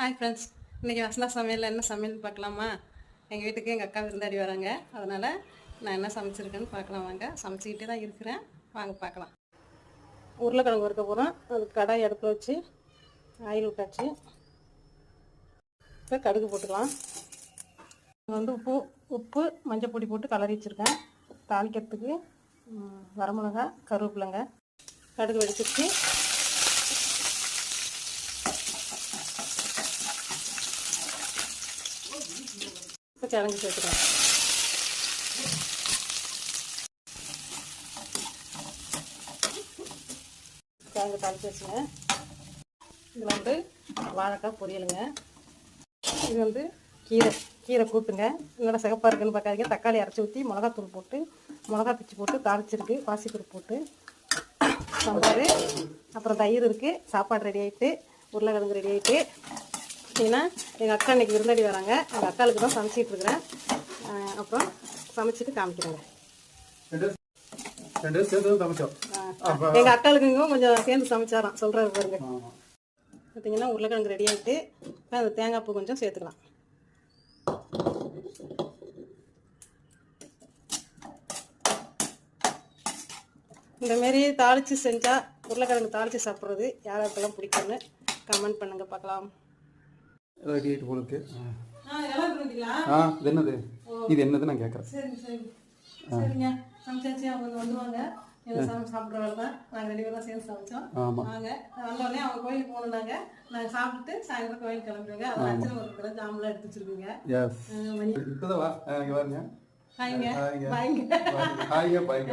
Hi friends இன்றைக்கி வசந்தா சமையலில் என்ன சமையல் பார்க்கலாமா? எங்கள் வீட்டுக்கு எங்கள் அக்கா விருந்தாடி வராங்க. அதனால் நான் என்ன சமைச்சிருக்கேன்னு பார்க்கலாம் வாங்க. சமைச்சிக்கிட்டே தான் இருக்கிறேன். வாங்க பார்க்கலாம். உருளைக்கிழங்கு வறுக்க போகிறோம் அது கடாய் அடுப்பில் வச்சு ஆயில் விட்டாச்சு இப்போ கடுகு போட்டுக்கலாம். இது வந்து உப்பு உப்பு மஞ்சள் பொடி போட்டு கலரி வச்சுருக்கேன். தாளிக்கிறதுக்கு வரமிளகா கருவேப்பிலைங்க. கடுகு வெடிச்சிருச்சு. இப்போ கிழங்கு சேர்த்துக்கலாம் கிழங்கு தாளிச்சு வச்சுங்க. இதில் வந்து வாழைக்காய் பொரியலுங்க. இது வந்து கீரை கீரை கூட்டுங்க. என்னோட சிகப்பாக இருக்குன்னு பார்க்காதீங்க. தக்காளி அரைச்சி ஊற்றி மிளகாத்தூள் போட்டு மிளகா பிச்சு போட்டு தாளிச்சிருக்கு. பாசிப்பருப்பு போட்டு. சாம்பார். அப்புறம் தயிர் இருக்குது சாப்பாடு ரெடி ஆகிட்டு உருளைக்கிழங்கு ரெடி ஆகிட்டு ஏன்னா எங்கள் அக்கா இன்னைக்கு விருந்தாடி வராங்க. எங்கள் அக்காளுக்கு தான் சமைச்சிட்டு இருக்கிறேன். அஹ் அப்புறம் சமைச்சிட்டு காமிக்கிறேங்க. எங்கள் அக்காளுக்குங்க கொஞ்சம் சேர்ந்து சமைச்சாராம். சொல்கிறாரு பாருங்க. பார்த்தீங்கன்னா உருளைக்கிழங்கு ரெடி ஆகிட்டு அந்த தேங்காய் பூ கொஞ்சம் சேர்த்துக்கலாம். இந்த மாரி தாளித்து செஞ்சால் உருளைக்கிழங்கு தாளித்து சாப்பிட்றது யார் யாருக்கெல்லாம் பிடிக்கும்னு கமெண்ட் பண்ணுங்க பார்க்கலாம். ரெடி ஆகிட்டு போல இருக்கு ஆ எல்லாம் பண்ணிங்களா ஆ இது என்னது? இது என்னது நான் கேட்குறேன் சரி சரி. சரிங்க. சமைச்சாச்சு அவங்க வந்துருவாங்க. என்ன சமை சாப்பிட்ற வேலை தான். நாங்கள் பேரும் சேர்ந்து சமைச்சோம். வாங்க. வந்தோடனே அவங்க கோயிலுக்கு போகணுன்னாங்க நாங்கள் சாப்பிட்டு சாயந்தரம் கோயிலுக்கு கிளம்புறோங்க அஞ்சல் ஒரு கிலோ ஜாமெலாம் எடுத்து வச்சிருக்கீங்க. இப்போதான் வா. எனக்கு பாருங்க ஹாய்ங்க. ஹாய்ங்க. பாய்ங்க. ஹாய்ங்க பாய்ங்க.